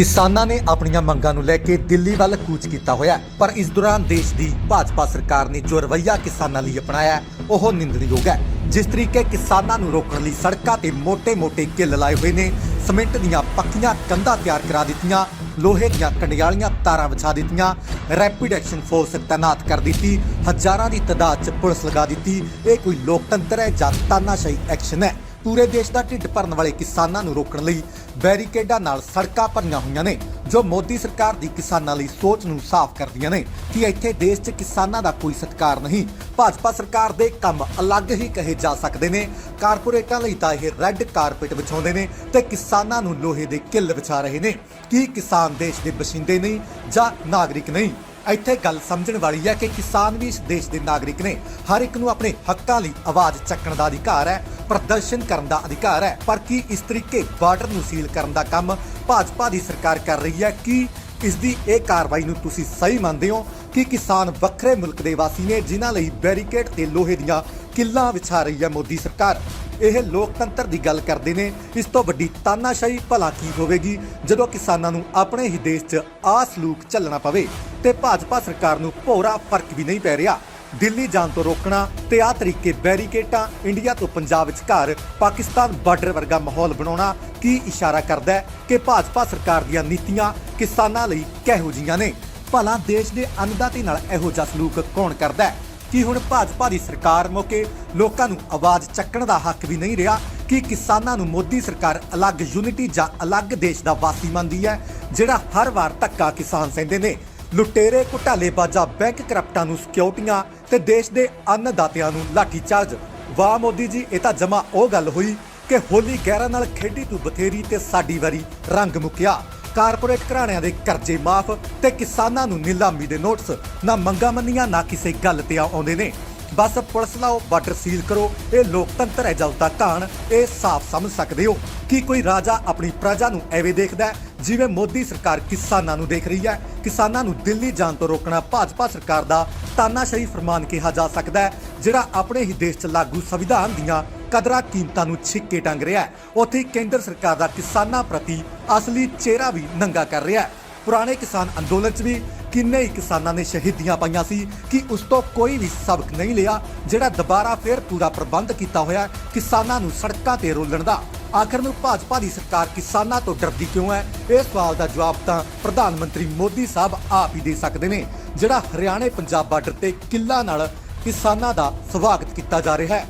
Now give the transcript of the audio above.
ਕਿਸਾਨਾਂ ਨੇ ਆਪਣੀਆਂ ਮੰਗਾਂ ਨੂੰ ਲੈ ਕੇ ਦਿੱਲੀ ਵੱਲ ਕੂਚ ਕੀਤਾ ਹੋਇਆ ਪਰ ਇਸ ਦੌਰਾਨ ਦੇਸ਼ ਦੀ ਭਾਜਪਾ ਸਰਕਾਰ ਨੇ ਜੋ ਰਵੱਈਆ ਕਿਸਾਨਾਂ ਲਈ ਅਪਣਾਇਆ ਉਹ ਨਿੰਦਣਯੋਗ ਹੈ। ਜਿਸ ਤਰੀਕੇ ਕਿਸਾਨਾਂ ਨੂੰ ਰੋਕਣ ਲਈ ਸੜਕਾਂ ਤੇ ਮੋٹے-ਮੋٹے ਕਿੱਲ ਲਾਏ ਹੋਏ ਨੇ, ਸਿਮੈਂਟ ਦੀਆਂ ਪੱਕੀਆਂ ਕੰਧਾਂ ਤਿਆਰ ਕਰਾ ਦਿੱਤੀਆਂ, ਲੋਹੇ ਦੀਆਂ ਕੰਡਿਆਲੀਆਂ ਤਾਰਾਂ ਵਿਛਾ ਦਿੱਤੀਆਂ ਰੈਪਿਡ ਐਕਸ਼ਨ ਫੋਰਸ ਤਾਇਨਾਤ ਕਰ ਦਿੱਤੀ, ਹਜ਼ਾਰਾਂ ਦੀ ਤਦਾਦ 'ਚ ਪੁਲਿਸ ਲਗਾ ਦਿੱਤੀ। ਇਹ ਕੋਈ ਲੋਕਤੰਤਰ ਹੈ ਜਾਂ ਤਾਨਾਸ਼ਾਹੀ ਐਕਸ਼ਨ ਹੈ? ਪੂਰੇ ਦੇਸ਼ ਦਾ ਢਿੱਡ ਭਰਨ ਵਾਲੇ ਕਿਸਾਨਾਂ ਨੂੰ ਰੋਕਣ ਲਈ ਬੈਰੀਕੇਡਾਂ ਨਾਲ ਸੜਕਾਂ ਭਰੀਆਂ ਹੋਈਆਂ ਨੇ, ਜੋ ਮੋਦੀ ਸਰਕਾਰ ਦੀ ਕਿਸਾਨਾਂ ਲਈ ਸੋਚ ਨੂੰ ਸਾਫ਼ ਕਰਦੀਆਂ ਨੇ ਕਿ ਇੱਥੇ ਦੇਸ਼ 'ਚ ਕਿਸਾਨਾਂ ਦਾ ਕੋਈ ਸਤਿਕਾਰ ਨਹੀਂ। ਭਾਜਪਾ ਸਰਕਾਰ ਦੇ ਕੰਮ ਅਲੱਗ ਹੀ ਕਹੇ ਜਾ ਸਕਦੇ ਨੇ। ਕਾਰਪੋਰੇਟਾਂ ਲਈ ਤਾਂ ਇਹ ਰੈੱਡ ਕਾਰਪੇਟ ਵਿਛਾਉਂਦੇ ਨੇ ਤੇ ਕਿਸਾਨਾਂ ਨੂੰ ਲੋਹੇ ਦੇ ਕਿੱਲ ਵਿਛਾ ਰਹੇ ਨੇ। ਕੀ ਕਿਸਾਨ ਦੇਸ਼ ਦੇ ਬਸ਼ਿੰਦੇ ਨਹੀਂ ਜਾਂ ਨਾਗਰਿਕ ਨਹੀਂ? ਇੱਥੇ ਗੱਲ ਸਮਝਣ ਵਾਲੀ ਹੈ ਕਿ ਕਿਸਾਨ ਵੀ ਇਸ ਦੇਸ਼ ਦੇ ਨਾਗਰਿਕ ਨੇ। ਹਰ ਇੱਕ ਨੂੰ ਆਪਣੇ ਹੱਕਾਂ ਲਈ ਆਵਾਜ਼ ਚੱਕਣ ਦਾ ਅਧਿਕਾਰ ਹੈ। ਪ੍ਰਦਰਸ਼ਨ ਕਰਨ ਦਾ ਅਧਿਕਾਰ ਹੈ। ਪਰ ਕੀ ਇਸ ਤਰੀਕੇ ਬਾਰਡਰ ਨੂੰ ਸੀਲ ਕਰਨ ਦਾ ਕੰਮ ਭਾਜਪਾ ਦੀ ਸਰਕਾਰ ਕਰ ਰਹੀ ਹੈ? ਕੀ ਇਸ ਦੀ ਇਹ ਕਾਰਵਾਈ ਨੂੰ ਤੁਸੀਂ ਸਹੀ ਮੰਨਦੇ ਹੋ? ਕਿ ਕਿਸਾਨ ਵੱਖਰੇ ਮੁਲਕ ਦੇ ਵਾਸੀ ਨੇ ਜਿਨ੍ਹਾਂ ਲਈ ਬੈਰੀਕੇਡ ਤੇ ਲੋਹੇ ਦੀਆਂ ਕਿੱਲਾਂ ਵਿਛਾ ਰਹੀ ਹੈ ਮੋਦੀ ਸਰਕਾਰ? ਇਹ ਲੋਕਤੰਤਰ ਦੀ ਗੱਲ ਕਰਦੇ ਨੇ। ਇਸ ਤੋਂ ਵੱਡੀ ਤਾਨਾਸ਼ਾਹੀ ਭਲਾ ਕੀ ਹੋਵੇਗੀ ਜਦੋਂ ਕਿਸਾਨਾਂ ਨੂੰ ਆਪਣੇ ਹੀ ਦੇਸ਼ 'ਚ ਆ ਸਲੂਕ ਚੱਲਣਾ ਪਵੇ ਤੇ ਭਾਜਪਾ ਸਰਕਾਰ ਨੂੰ ਭੋਰਾ ਫ਼ਰਕ ਵੀ ਨਹੀਂ ਪੈ ਰਿਹਾ? ਦਿੱਲੀ ਜਾਣ ਤੋਂ ਰੋਕਣਾ ਤੇ ਆ ਤਰੀਕੇ ਬੈਰੀਕੇਟਾਂ ਇੰਡੀਆ ਤੋਂ ਪੰਜਾਬ ਵਿਚਕਾਰ ਪਾਕਿਸਤਾਨ ਬਾਰਡਰ ਵਰਗਾ ਮਾਹੌਲ ਬਣਾਉਣਾ ਕੀ ਇਸ਼ਾਰਾ ਕਰਦਾ ਹੈ ਕਿ ਭਾਜਪਾ ਸਰਕਾਰ ਦੀਆਂ ਨੀਤੀਆਂ ਕਿਸਾਨਾਂ ਲਈ ਕਿਹੋ ਜੀਆਂ ਨੇ? ਭਲਾ ਦੇਸ਼ ਦੇ ਅੰਨਦਾਤੇ ਨਾਲ ਇਹੋ ਜਿਹਾ ਸਲੂਕ ਕੌਣ ਕਰਦਾ ਹੈ? ਕਿ ਹੁਣ ਭਾਜਪਾ ਦੀ ਸਰਕਾਰ ਮੌਕੇ ਲੋਕਾਂ ਨੂੰ ਆਵਾਜ਼ ਚੱਕਣ ਦਾ ਹੱਕ ਵੀ ਨਹੀਂ ਰਿਹਾ? ਕਿ ਕਿਸਾਨਾਂ ਨੂੰ ਮੋਦੀ ਸਰਕਾਰ ਅਲੱਗ ਯੂਨਿਟੀ ਜਾਂ ਅਲੱਗ ਦੇਸ਼ ਦਾ ਵਾਸੀ ਮੰਨਦੀ ਹੈ, ਜਿਹੜਾ ਹਰ ਵਾਰ ਧੱਕਾ ਕਿਸਾਨ ਸਹਿੰਦੇ ਨੇ? ਲੁਟੇਰੇ ਘੁਟਾਲੇਬਾਜ਼ਾਂ, ਬੈਂਕ ਕਰਪਟਾਂ ਨੂੰ ਸਿਕਿਉਰਟੀਆਂ ਤੇ ਦੇਸ਼ ਦੇ ਅੰਨਦਾਤਿਆਂ ਨੂੰ ਲਾਠੀਚਾਰਜ। ਵਾਹ ਮੋਦੀ ਜੀ, ਇਹ ਤਾਂ ਜਮਾ ਉਹ ਗੱਲ ਹੋਈ ਕਿ ਹੋਲੀ ਗਹਿਰਾ ਨਾਲ ਖੇਡੀ ਤੂੰ ਬਥੇਰੀ ਤੇ ਸਾਡੀ ਵਾਰੀ ਰੰਗ ਮੁੱਕਿਆ। ਕਾਰਪੋਰੇਟ ਘਰਾਣਿਆਂ ਦੇ ਕਰਜ਼ੇ ਮਾਫ ਤੇ ਕਿਸਾਨਾਂ ਨੂੰ ਨਿਲਾਮੀ ਦੇ ਨੋਟਿਸ। ਨਾ ਮੰਗਾ ਮੰਨੀਆਂ, ਨਾ ਕਿਸੇ ਗੱਲ ਤੇ ਆਉਂਦੇ ਨੇ। ਬਸ ਪੁਲਿਸ ਲਾਓ, ਬਾਰਡਰ ਸੀਲ ਕਰੋ, ਇਹ ਲੋਕਤੰਤਰ ਹੈ ਜਲਦਾ ਕਾਣ ਇਹ ਸਾਫ਼ ਸਮਝ ਸਕਦੇ ਹੋ। ਕਿ ਕੋਈ ਰਾਜਾ ਆਪਣੀ ਪ੍ਰਜਾ ਨੂੰ ਐਵੇਂ ਦੇਖਦਾ ਜਿਵੇਂ ਮੋਦੀ ਸਰਕਾਰ ਕਿਸਾਨਾਂ ਨੂੰ ਦੇਖ ਰਹੀ ਹੈ, ਕਿਸਾਨਾਂ ਨੂੰ ਦਿੱਲੀ ਜਾਣ ਤੋਂ ਰੋਕਣਾ ਭਾਜਪਾ ਸਰਕਾਰ ਦਾ ਤਾਨਾਸ਼ਾਹੀ ਫਰਮਾਨ ਕਿਹਾ ਜਾ ਸਕਦਾ ਹੈ, ਜਿਹੜਾ ਆਪਣੇ ਹੀ ਦੇਸ਼ 'ਚ ਲਾਗੂ ਸੰਵਿਧਾਨ ਦੀਆਂ ਕਦਰਾਂ ਕੀਮਤਾਂ ਨੂੰ ਛਿੱਕੇ ਟੰਗ ਰਿਹਾ ਹੈ। ਉੱਥੇ ਕੇਂਦਰ ਸਰਕਾਰ ਦਾ ਕਿਸਾਨਾਂ ਪ੍ਰਤੀ ਅਸਲੀ ਚਿਹਰਾ ਵੀ ਨੰਗਾ ਕਰ ਰਿਹਾ ਹੈ। ਪੁਰਾਣੇ ਕਿਸਾਨ ਅੰਦੋਲਨ 'ਚ ਵੀ ਕਿੰਨੇ ਹੀ ਕਿਸਾਨਾਂ ਨੇ ਸ਼ਹੀਦੀਆਂ ਪਾਈਆਂ ਸੀ ਕਿ ਉਸ ਤੋਂ ਕੋਈ ਵੀ ਸਬਕ ਨਹੀਂ ਲਿਆ, ਜਿਹੜਾ ਦੁਬਾਰਾ ਫੇਰ ਪੂਰਾ ਪ੍ਰਬੰਧ ਕੀਤਾ ਹੋਇਆ ਕਿਸਾਨਾਂ ਨੂੰ ਸੜਕਾਂ ਤੇ ਰੋਲਣ ਦਾ। ਆਖਰ ਨੂੰ ਭਾਜਪਾ ਦੀ ਸਰਕਾਰ ਕਿਸਾਨਾਂ ਤੋਂ ਡਰਦੀ ਕਿਉਂ ਹੈ? ਇਹ ਸਵਾਲ ਦਾ ਜਵਾਬ ਤਾਂ ਪ੍ਰਧਾਨ ਮੰਤਰੀ ਮੋਦੀ ਸਾਹਿਬ ਆਪ ਹੀ ਦੇ ਸਕਦੇ ਨੇ, ਜਿਹੜਾ ਹਰਿਆਣੇ ਪੰਜਾਬ ਬਾਰਡਰ ਤੇ ਕਿੱਲਾ ਨਾਲ ਕਿਸਾਨਾਂ ਦਾ ਸਵਾਗਤ ਕੀਤਾ ਜਾ ਰਿਹਾ ਹੈ।